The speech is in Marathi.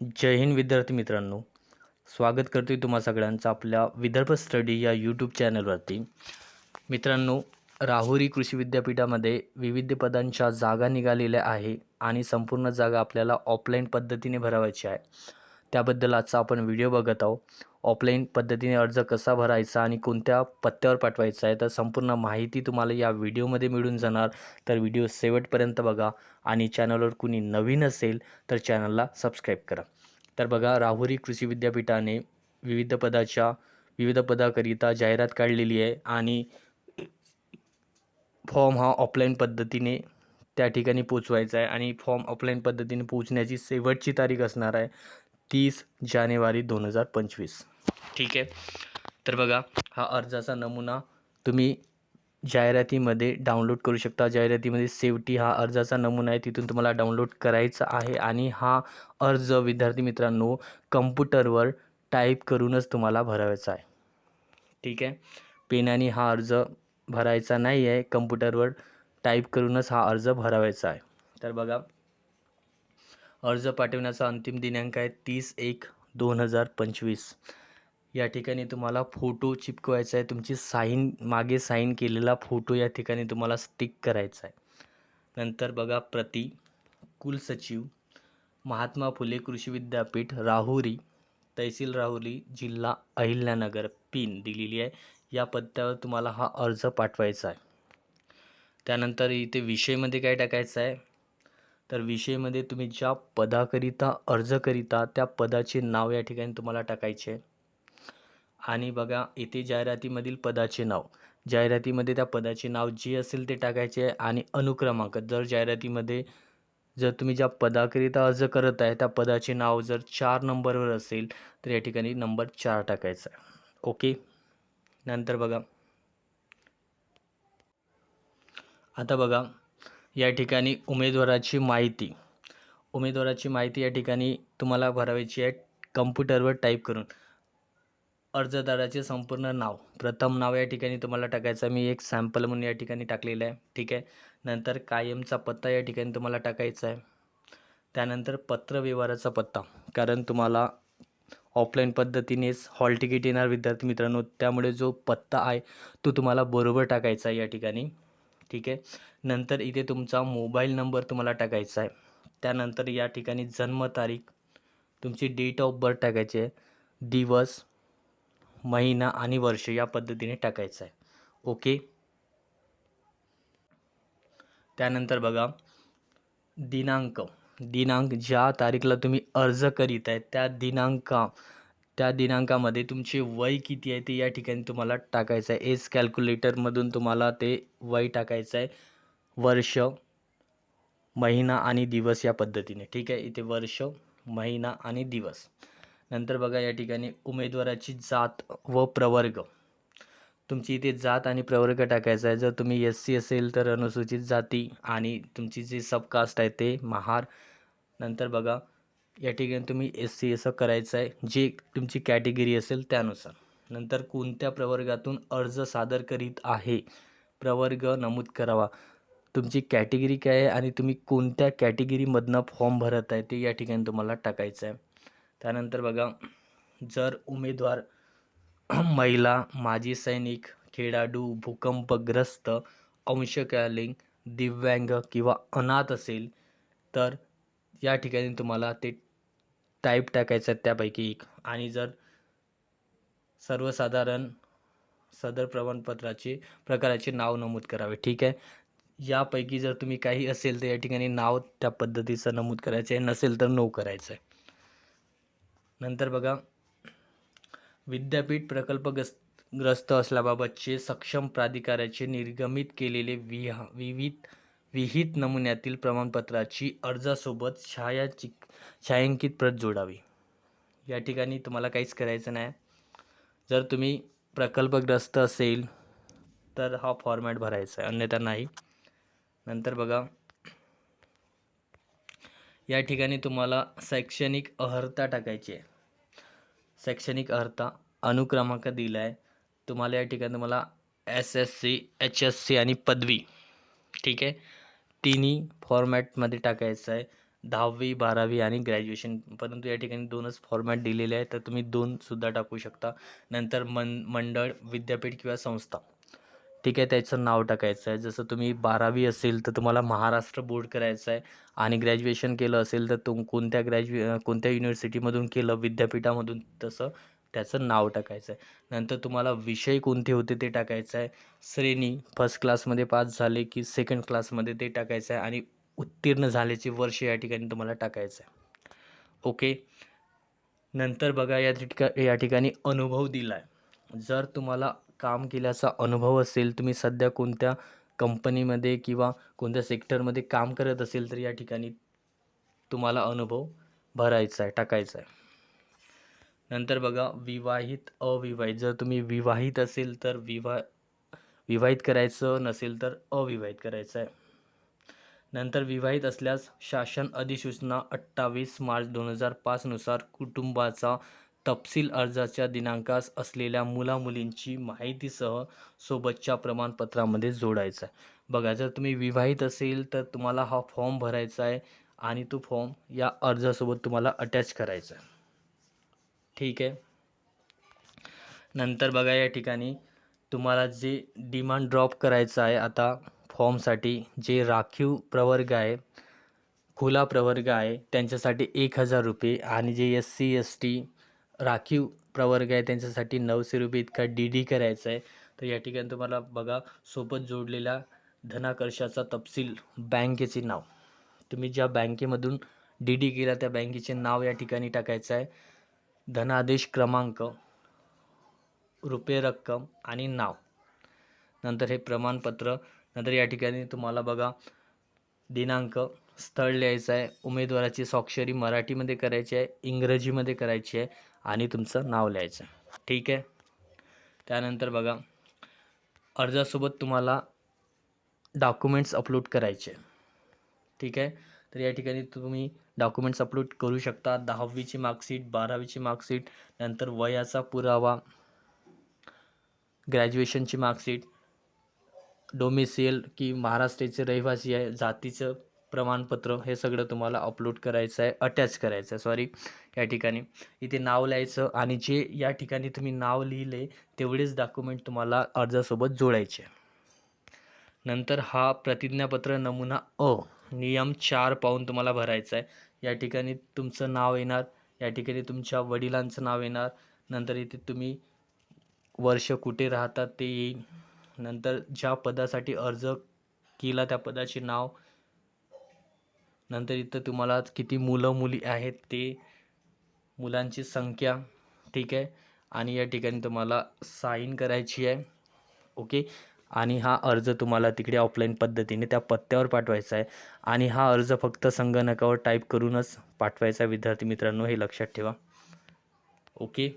जय हिंद विद्यार्थी मित्रांनो. स्वागत करते तुम्हा सगळ्यांचं आपल्या विदर्भ स्टडी या यूट्यूब चॅनलवरती. मित्रांनो राहुरी कृषी विद्यापीठामध्ये विविध पदांच्या जागा निघालेल्या आहे आणि संपूर्ण जागा आपल्याला ऑफलाईन पद्धतीने भरावायची आहे. त्याबद्दल आजचा आपण व्हिडिओ बघत आहोत. ऑफलाईन पद्धतीने अर्ज कसा भरायचा आणि कोणत्या पत्त्यावर पाठवायचा आहे तर संपूर्ण माहिती तुम्हाला या व्हिडिओमध्ये मिळून जाणार. तर व्हिडिओ शेवटपर्यंत बघा आणि चॅनलवर कुणी नवीन असेल तर चॅनलला सबस्क्राईब करा. तर बघा राहुरी कृषी विद्यापीठाने विविध पदाच्या विविध पदाकरिता जाहिरात काढलेली आहे आणि फॉर्म हा ऑफलाईन पद्धतीने त्या ठिकाणी पोचवायचा आहे आणि फॉर्म ऑफलाईन पद्धतीने पोचण्याची शेवटची तारीख असणार आहे तीस जानेवारी दोन हजार पंचवीस. ठीक आहे. तर बघा हा अर्जाचा नमुना तुम्ही जाहिरातीमध्ये डाउनलोड करू शकता. जाहिरातीमध्ये सेफ्टी हा अर्जाचा नमुना आहे तिथून तुम्हाला डाउनलोड करायचा आहे आणि हा अर्ज विद्यार्थी मित्रांनो कम्प्युटरवर टाईप करूनच तुम्हाला भरावायचा आहे. ठीक आहे. पेनाने हा अर्ज भरायचा नाही आहे कम्प्युटरवर टाईप करूनच हा अर्ज भरावायचा आहे. तर बघा अर्ज पाठवण्याचा अंतिम दिनांक आहे तीस एक दोन हजार पंचवीस. या ठिकाणी तुम्हाला फोटो चिपकवायचा आहे. तुमची साईन मागे साईन केलेला फोटो या ठिकाणी तुम्हाला स्टिक करायचा आहे. नंतर बघा प्रति कुलसचिव महात्मा फुले कृषी विद्यापीठ राहुरी तहसील राहुरी जिल्हा अहिल्यानगर पिन दिलेली आहे. या पत्त्यावर तुम्हाला हा अर्ज पाठवायचा आहे. त्यानंतर इथे विषयमध्ये काय टाकायचं आहे? तर विषयमध्ये तुम्ही ज्या पदाकरिता अर्ज करिता त्या पदाचे नाव या ठिकाणी तुम्हाला टाकायचे आहे. आणि बघा इथे जाहिरातीमधील पदाचे नाव. जाहिरातीमध्ये त्या पदाचे नाव जे असेल ते टाकायचे आहे आणि अनुक्रमांक. जर जाहिरातीमध्ये जर तुम्ही ज्या पदाकरिता अर्ज करत आहे त्या पदाचे नाव जर चार नंबरवर असेल तर या ठिकाणी नंबर चार टाकायचा आहे. ओके? नंतर बघा. आता बघा या ठिकाणी उमेदवाराची माहिती. उमेदवाराची माहिती या ठिकाणी तुम्हाला भरावायची आहे. कम्प्युटरवर टाईप करून. अर्जदाराचे संपूर्ण नाव. प्रथम नाव या ठिकाणी तुम्हाला टाकायचं आहे. मी एक सॅम्पल म्हणून या ठिकाणी टाकलेलं आहे. ठीक आहे? नंतर कायमचा पत्ता या ठिकाणी तुम्हाला टाकायचा आहे. त्यानंतर पत्रव्यवहाराचा पत्ता. कारण तुम्हाला ऑफलाईन पद्धतीनेच हॉल तिकीट येणार विद्यार्थी मित्रांनो. त्यामुळे जो पत्ता आहे तो तुम्हाला बरोबर टाकायचा आहे या ठिकाणी. ठीक आहे? नंतर इथे तुमचा मोबाईल नंबर तुम्हाला टाकायचा आहे. त्यानंतर या ठिकाणी जन्मतारीख तुमची डेट ऑफ बर्थ टाकायची आहे. दिवस महिना आणि वर्ष या पद्धतीने टाकायचं आहे. ओके? त्यानंतर बघा दिनांक. दिनांक ज्या तारीखला तुम्ही अर्ज करीत आहे त्या दिनांका त्या दिनांकामध्ये तुमचे वय किती आहे ते या ठिकाणी तुम्हाला टाकायचं आहे. एज कॅल्क्युलेटरमधून तुम्हाला ते वय टाकायचं आहे. वर्ष महिना आणि दिवस या पद्धतीने. ठीक आहे? इथे वर्ष महिना आणि दिवस. नंतर बघा या ठिकाणी उमेदवाराची जात व प्रवर्ग. तुमची इथे जात आणि प्रवर्ग टाकायचा आहे. जर तुम्ही एस सी असेल तर अनुसूचित जाती आणि तुमची जी सबकास्ट आहे ते महार. नंतर बघा या ठिकाणी तुम्ही एस सी असं करायचं आहे. जे तुमची कॅटेगरी असेल त्यानुसार. नंतर कोणत्या प्रवर्गातून अर्ज सादर करीत आहे? प्रवर्ग नमूद करावा. तुमची कॅटेगरी काय आहे आणि तुम्ही कोणत्या कॅटेगरीमधनं फॉर्म भरत आहे ते या ठिकाणी तुम्हाला टाकायचं आहे. त्यानंतर बघा जर उमेदवार महिला माजी सैनिक खेळाडू भूकंपग्रस्त अंशकालीन दिव्यांग किंवा अनाथ असेल तर या ठिकाणी तुम्हाला ते टाईप टाकायचं आहे त्यापैकी एक. आणि जर सर्वसाधारण सदर प्रमाणपत्राचे प्रकाराचे नाव नमूद करावे ठीक आहे? यापैकी जर तुम्ही काही असेल तर या ठिकाणी नाव त्या पद्धतीचं नमूद करायचं आहे नसेल तर नो करायचं आहे. नंतर बघा. विद्यापीठ प्रकल्पग्रस्त ग्रस्त असल्याबाबतचे सक्षम प्राधिकाऱ्याचे निर्गमित केलेले विहा विविध विहित नमुन्यातील प्रमाणपत्राची अर्जासोबत छायाची छायांकित प्रत जोडावी. या ठिकाणी तुम्हाला काहीच करायचं नाही. जर तुम्ही प्रकल्पग्रस्त असेल तर हा फॉर्मॅट भरायचा आहे. अन्यथा नाही. नंतर बघा. या ठिकाणी तुम्हाला शैक्षणिक अर्हता टाकायची आहे. शैक्षणिक अर्हता अनुक्रमांक दिला आहे तुम्हाला या ठिकाणी तुम्हाला S S C H S C आणि पदवी ठीक आहे? तिन्ही फॉर्मॅटमध्ये टाकायचं आहे. दहावी बारावी आणि ग्रॅज्युएशन परंतु या ठिकाणी दोनच फॉर्मॅट दिलेले आहे तर तुम्ही दोनसुद्धा टाकू शकता. नंतर मन मंडळ विद्यापीठ किंवा संस्था. ठीक आहे त्याचं नाव टाकायचं आहे जसं तुम्ही बारावी असेल तर तुम्हाला महाराष्ट्र बोर्ड करायचं आहे आणि ग्रॅज्युएशन केलं असेल तर तुम कोणत्या ग्रॅज्यु कोणत्या युनिव्हर्सिटीमधून केलं विद्यापीठामधून तसं त्याचं नाव टाकायचं आहे नंतर तुम्हाला विषय कोणते होते ते टाकायचं आहे श्रेणी फर्स्ट क्लासमध्ये पास झाले की सेकंड क्लासमध्ये ते टाकायचं आहे आणि उत्तीर्ण झाल्याचे वर्ष या ठिकाणी तुम्हाला टाकायचं आहे ओके? नंतर बघा या ठिका या ठिकाणी अनुभव दिला आहे जर तुम्हाला काम केल्याचा अनुभव असेल तुम्ही सध्या कोणत्या कंपनीमध्ये किंवा कोणत्या सेक्टरमध्ये काम करत असेल तर या ठिकाणी तुम्हाला अनुभव भरायचा आहे टाकायचा आहे. नंतर बघा विवाहित अविवाहित. जर तुम्ही विवाहित असेल तर विवाह विवाहित करायचं नसेल तर अविवाहित करायचं आहे. नंतर विवाहित असल्यास शासन अधिसूचना अठ्ठावीस मार्च दोन हजार पाचनुसार कुटुंबाचा तपशील अर्जाच्या दिनांकास असलेल्या मुलामुलींची माहितीसह सोबतच्या प्रमाणपत्रामध्ये जोडायचा आहे. बघा जर तुम्ही विवाहित असेल तर तुम्हाला हा फॉर्म भरायचा आहे आणि तो फॉर्म या अर्जासोबत तुम्हाला अटॅच करायचा आहे. ठीक आहे? नंतर बघा या ठिकाणी तुम्हाला जे डिमांड ड्रॉप करायचं आहे आता फॉर्मसाठी जे राखीव प्रवर्ग आहे खुला प्रवर्ग आहे त्यांच्यासाठी एक हजार रुपये आणि जे एस सी एस टी राखीव प्रवर्ग आहे त्यांच्यासाठी नऊशे रुपये इतका डी डी करायचा आहे. तर या ठिकाणी तुम्हाला बघा सोबत जोडलेल्या धनाकर्षाचा तपशील बँकेचे नाव. तुम्ही ज्या बँकेमधून डी डी केला त्या बँकेचे नाव या ठिकाणी टाकायचं आहे. धनादेश क्रमांक रुपये रक्कम आणि नाव. नंतर हे प्रमाणपत्र. नंतर या ठिकाणी तुम्हाला बघा दिनांक स्थळ लिहायचं आहे. उमेदवाराची स्वाक्षरी मराठीमध्ये करायची आहे इंग्रजीमध्ये करायची आहे आणि तुमचं नाव लिहायचं आहे. ठीक आहे? त्यानंतर बघा अर्जासोबत तुम्हाला डॉक्युमेंट्स अपलोड करायचे ठीक आहे? तर या ठिकाणी तुम्ही डॉक्युमेंट्स अपलोड करू शकता. दहावीची मार्कशीट बारावीची मार्कशीट नंतर वयाचा पुरावा ग्रॅज्युएशनची मार्कशीट डोमिसियल की महाराष्ट्राचे रहिवासी आहे जातीचं प्रमाणपत्र हे सगळं तुम्हाला अपलोड करायचं आहे अटॅच करायचं आहे. सॉरी या ठिकाणी. इथे नाव लिहायचं आणि जे या ठिकाणी तुम्ही नाव लिहिले तेवढेच डॉक्युमेंट तुम्हाला अर्जासोबत जोडायचे नंतर हा प्रतिज्ञापत्र नमुना अ नियम चार पाहून तुम्हाला भरायचा आहे. या ठिकाणी तुमचं नाव येणार या ठिकाणी तुमच्या वडिलांचं नाव येणार नंतर इथे तुम्ही वर्ष कुठे राहतात ते येईल. नंतर ज्या पदासाठी अर्ज केला त्या पदाचे नाव नंतर इथं तुम्हाला किती मुलं मुली आहेत ते मुलांची संख्या ठीक आहे? आणि या ठिकाणी तुम्हाला साईन करायची आहे ओके? आणि हा अर्ज तुम्हाला तिकडे ऑफलाईन पद्धतीने त्या पत्त्यावर पाठवायचा आहे. आणि हा अर्ज फक्त संगणकावर टाईप करूनच पाठवायचा आहे विद्यार्थी मित्रांनो हे लक्षात ठेवा. ओके?